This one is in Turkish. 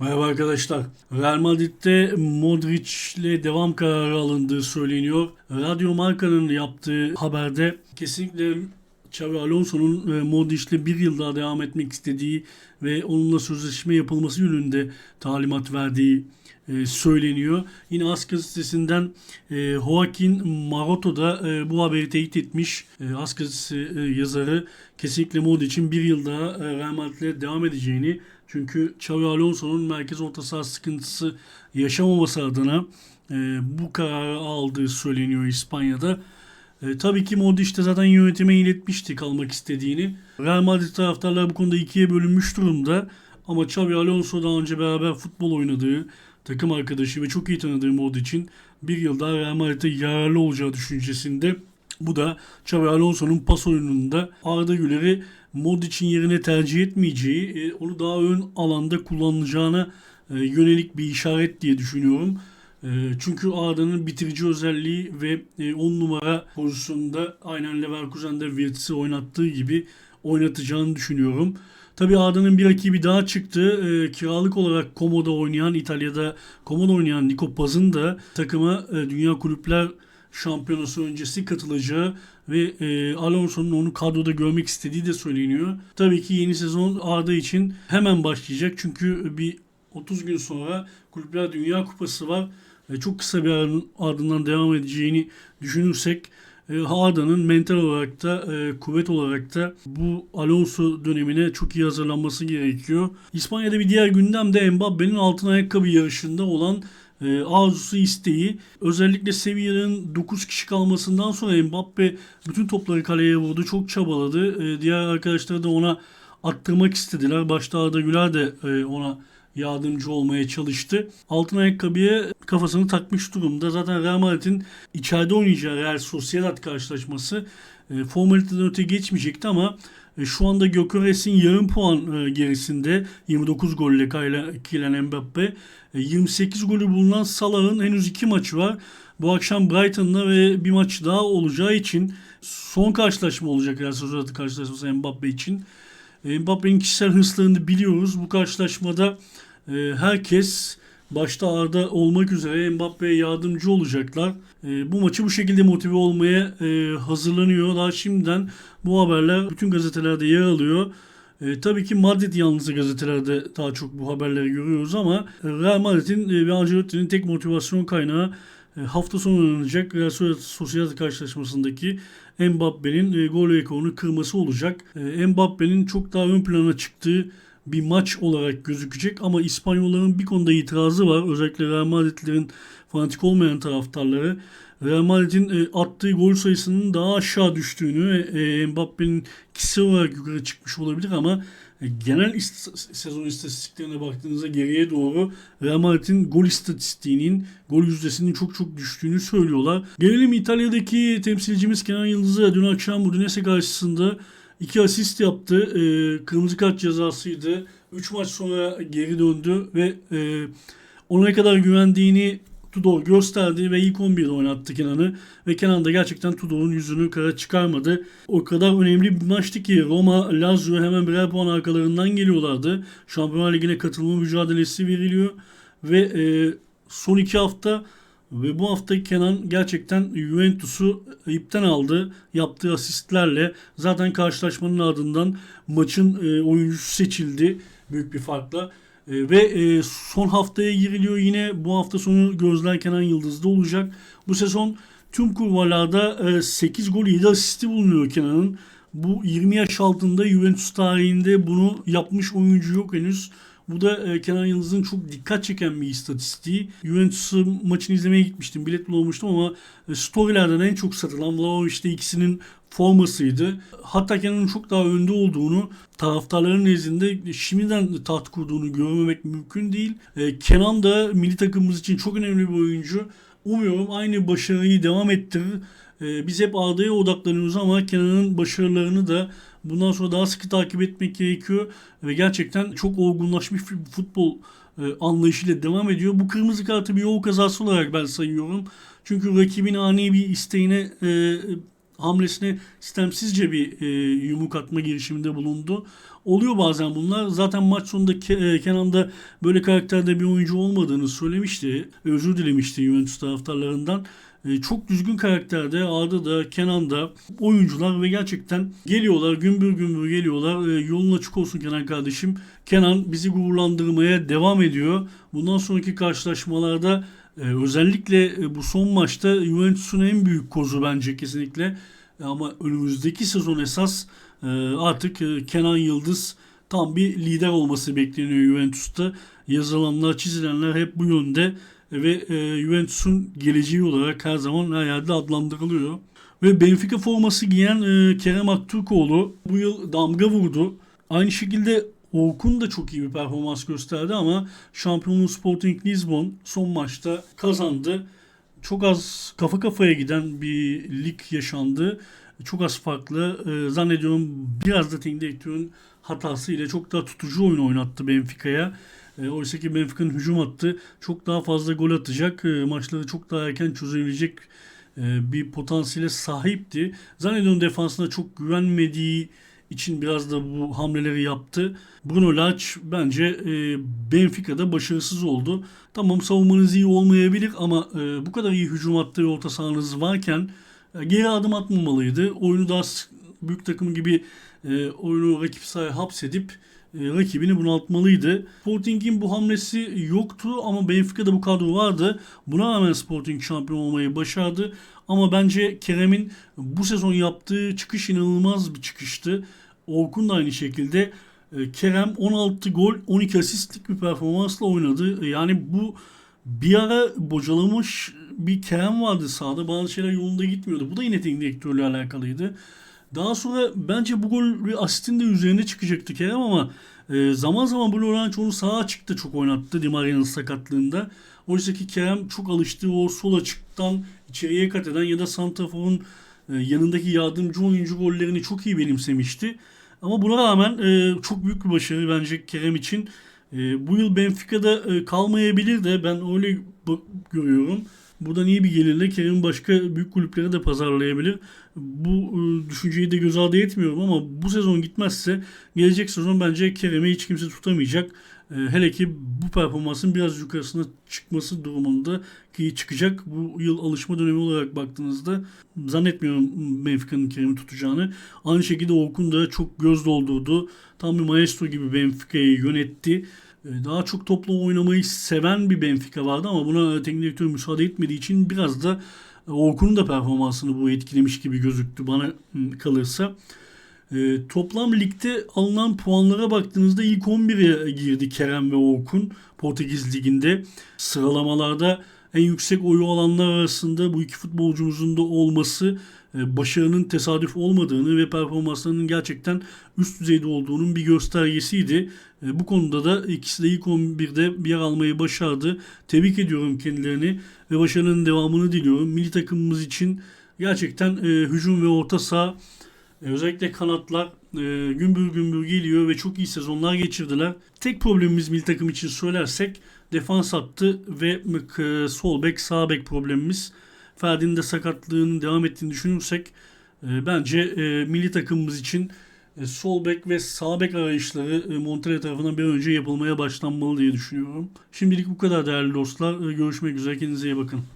Merhaba arkadaşlar. Real Madrid'de Modric ile devam kararı alındığı söyleniyor. Radyo Marka'nın yaptığı haberde kesinlikle Xavi Alonso'nun e, Modric ile bir yıl daha devam etmek istediği ve onunla sözleşme yapılması yönünde talimat verdiği e, söyleniyor. Yine As gazetesinden e, Joaquin Maroto da bu haberi teyit etmiş. As gazetesi e, yazarı kesinlikle Modric'in bir yıl daha Real Madrid'le devam edeceğini çünkü Xavi Alonso'nun merkez orta saha sıkıntısı yaşamaması adına e, bu kararı aldığı söyleniyor İspanya'da. E, tabii ki Modric de zaten yönetime iletmişti kalmak istediğini. Real Madrid taraftarlar bu konuda ikiye bölünmüş durumda. Ama Xavi Alonso daha önce beraber futbol oynadığı, takım arkadaşı ve çok iyi tanıdığı Modric'in bir yıl daha Real Madrid'e yararlı olacağı düşüncesinde. Bu da Xavi Alonso'nun pas oyununda Arda Güler'i Modric'in yerine tercih etmeyeceği, e, onu daha ön alanda kullanılacağına e, yönelik bir işaret diye düşünüyorum. E, Çünkü Arda'nın bitirici özelliği ve 10 numara pozisyonunda aynen Leverkusen'de Wirtz'i oynattığı gibi oynatacağını düşünüyorum. Tabii Arda'nın bir rakibi daha çıktı. E, kiralık olarak Como'da oynayan, İtalya'da Como'da oynayan Nico Paz'ın da takıma e, Dünya Kulüpler Şampiyonası öncesi katılacağı ve e, Alonso'nun onu kadroda görmek istediği de söyleniyor. Tabii ki yeni sezon Arda için hemen başlayacak. Çünkü bir 30 gün sonra Kulüpler Dünya Kupası var. E, çok kısa bir ardından devam edeceğini düşünürsek e, Arda'nın mental olarak da e, kuvvet olarak da bu Alonso dönemine çok iyi hazırlanması gerekiyor. İspanya'da bir diğer gündem de Mbappe'nin altın ayakkabı yarışında olan e, arzusu isteği. Özellikle Sevilla'nın 9 kişi kalmasından sonra Mbappe bütün topları kaleye vurdu. Çok çabaladı. E, diğer arkadaşları da ona attırmak istediler. Başta Arda Güler de e, ona yardımcı olmaya çalıştı. Altın ayakkabıya kafasını takmış durumda. Zaten Real Madrid'in içeride oynayacağı Real Sociedad karşılaşması e, formaliteden öte geçmeyecekti ama şu anda Gökeres'in yarım puan e, gerisinde 29 golle Kylian Mbappe. E, 28 golü bulunan Salah'ın henüz iki maçı var. Bu akşam Brighton'la ve bir maç daha olacağı için son karşılaşma olacak Real Sociedad karşılaşması Mbappe için. E, Mbappe'nin kişisel hırslarını biliyoruz. Bu karşılaşmada e, herkes başta Arda olmak üzere Mbappe'ye yardımcı olacaklar. E, bu maçı bu şekilde motive olmaya e, hazırlanıyor. Daha şimdiden bu haberler bütün gazetelerde yer alıyor. E, tabii ki Madrid yalnızca gazetelerde daha çok bu haberleri görüyoruz ama Real Madrid'in e, ve Ancelotti'nin tek motivasyon kaynağı e, hafta sonu oynanacak Real Sociedad karşılaşmasındaki Mbappe'nin e, gol rekorunu kırması olacak. E, Mbappe'nin çok daha ön plana çıktığı bir maç olarak gözükecek ama İspanyolların bir konuda itirazı var. Özellikle Real Madrid'lerin fanatik olmayan taraftarları. Real Madrid'in e, attığı gol sayısının daha aşağı düştüğünü, e, Mbappe'nin kişisel olarak yukarı çıkmış olabilir ama e, genel ist- sezon istatistiklerine baktığınızda geriye doğru Real Madrid'in gol istatistiğinin, gol yüzdesinin çok çok düştüğünü söylüyorlar. Gelelim İtalya'daki temsilcimiz Kenan Yıldız'a dün akşam Udinese karşısında iki asist yaptı. E, kırmızı kart cezasıydı. 3 maç sonra geri döndü ve e, ona kadar güvendiğini Tudor gösterdi ve ilk 11'de oynattı Kenan'ı. Ve Kenan da gerçekten Tudor'un yüzünü kara çıkarmadı. O kadar önemli bir maçtı ki Roma, Lazio hemen birer puan arkalarından geliyorlardı. Şampiyonlar Ligi'ne katılma mücadelesi veriliyor. Ve e, son iki hafta ve bu hafta Kenan gerçekten Juventus'u ipten aldı. Yaptığı asistlerle zaten karşılaşmanın ardından maçın e, oyuncusu seçildi büyük bir farkla. E, ve e, son haftaya giriliyor yine. Bu hafta sonu gözler Kenan Yıldız'da olacak. Bu sezon tüm kurvalarda e, 8 gol 7 asisti bulunuyor Kenan'ın. Bu 20 yaş altında Juventus tarihinde bunu yapmış oyuncu yok henüz. Bu da e, Kenan Yıldız'ın çok dikkat çeken bir istatistiği. Juventus'un maçını izlemeye gitmiştim. Bilet bulamamıştım ama e, storylerden en çok satılan Vlahovic'te ikisinin formasıydı. Hatta Kenan'ın çok daha önde olduğunu taraftarların nezdinde şimdiden taht kurduğunu görmemek mümkün değil. E, Kenan da milli takımımız için çok önemli bir oyuncu. Umuyorum aynı başarıyı devam ettirir. E, biz hep Arda'ya odaklanıyoruz ama Kenan'ın başarılarını da bundan sonra daha sıkı takip etmek gerekiyor. Ve gerçekten çok olgunlaşmış futbol e, anlayışıyla devam ediyor. Bu kırmızı kartı bir yol kazası olarak ben sayıyorum. Çünkü rakibin ani bir isteğine e, hamlesine sistemsizce bir e, yumruk atma girişiminde bulundu. Oluyor bazen bunlar. Zaten maç sonunda Ke- e, Kenan da böyle karakterde bir oyuncu olmadığını söylemişti. Özür dilemişti Juventus taraftarlarından. E, çok düzgün karakterde Arda da Kenan da oyuncular ve gerçekten geliyorlar gümbür gümbür geliyorlar. E, yolun açık olsun Kenan kardeşim. Kenan bizi gururlandırmaya devam ediyor. Bundan sonraki karşılaşmalarda e, özellikle bu son maçta Juventus'un en büyük kozu bence kesinlikle. Ama önümüzdeki sezon esas artık Kenan Yıldız tam bir lider olması bekleniyor Juventus'ta. Yazılanlar, çizilenler hep bu yönde ve e, Juventus'un geleceği olarak her zaman her yerde adlandırılıyor. Ve Benfica forması giyen e, Kerem Aktürkoğlu bu yıl damga vurdu. Aynı şekilde Orkun da çok iyi bir performans gösterdi ama şampiyonluğu Sporting Lisbon son maçta kazandı. Çok az kafa kafaya giden bir lig yaşandı. Çok az farklı. E, zannediyorum biraz da teknik direktörün hatasıyla çok daha tutucu oyun oynattı Benfica'ya. E, oysa ki Benfica'nın hücum hattı çok daha fazla gol atacak, e, maçları çok daha erken çözebilecek e, bir potansiyele sahipti. Zannediyorum defansına çok güvenmediği için biraz da bu hamleleri yaptı. Bruno Lage bence e, Benfica'da başarısız oldu. Tamam savunmanız iyi olmayabilir ama e, bu kadar iyi hücum hattı ve orta sahanız varken e, geri adım atmamalıydı. Oyunu daha büyük takım gibi e, oyunu rakip sahaya hapsedip e, rakibini bunaltmalıydı. Sporting'in bu hamlesi yoktu ama Benfica'da bu kadro vardı. Buna rağmen Sporting şampiyon olmayı başardı. Ama bence Kerem'in bu sezon yaptığı çıkış inanılmaz bir çıkıştı. Orkun da aynı şekilde. E, Kerem 16 gol 12 asistlik bir performansla oynadı. E, Yani bu bir ara bocalamış bir Kerem vardı sahada. Bazı şeyler yolunda gitmiyordu. Bu da yine teknik direktörle alakalıydı. Daha sonra bence bu gol ve asistin de üzerine çıkacaktı Kerem ama e, zaman zaman Lage onu sağ açıkta çok oynattı Di Maria'nın sakatlığında. Oysa ki Kerem çok alıştığı o sol açıktan içeriye kat eden ya da Santrafor'un e, yanındaki yardımcı oyuncu rollerini çok iyi benimsemişti. Ama buna rağmen e, çok büyük bir başarı bence Kerem için. E, bu yıl Benfica'da e, kalmayabilir de ben öyle görüyorum. Buradan iyi bir gelirle Kerem başka büyük kulüplere de pazarlayabilir. Bu e, düşünceyi de göz ardı etmiyorum ama bu sezon gitmezse gelecek sezon bence Kerem'i hiç kimse tutamayacak. E, hele ki bu performansın biraz yukarısına çıkması durumunda ki çıkacak. Bu yıl alışma dönemi olarak baktığınızda zannetmiyorum Benfica'nın Kerem'i tutacağını. Aynı şekilde Orkun da çok göz doldurdu. Tam bir maestro gibi Benfica'yı yönetti. E, Daha çok toplu oynamayı seven bir Benfica vardı ama buna teknik direktör müsaade etmediği için biraz da e, Orkun'un da performansını bu etkilemiş gibi gözüktü bana hı, kalırsa. E, toplam ligde alınan puanlara baktığınızda ilk 11'e girdi Kerem ve Orkun Portekiz Ligi'nde. Sıralamalarda en yüksek oyu alanlar arasında bu iki futbolcumuzun da olması e, başarının tesadüf olmadığını ve performanslarının gerçekten üst düzeyde olduğunun bir göstergesiydi. E, Bu konuda da ikisi de ilk 11'de bir yer almayı başardı. Tebrik ediyorum kendilerini ve başarının devamını diliyorum. Milli takımımız için gerçekten e, hücum ve orta saha özellikle kanatlar gümbür gümbür geliyor ve çok iyi sezonlar geçirdiler. Tek problemimiz milli takım için söylersek defans hattı ve sol bek sağ bek problemimiz. Ferdi'nin de sakatlığının devam ettiğini düşünürsek e, bence e, milli takımımız için e, sol bek ve sağ bek arayışları Montreal tarafından bir önce yapılmaya başlanmalı diye düşünüyorum. Şimdilik bu kadar değerli dostlar. Görüşmek üzere. Kendinize iyi bakın.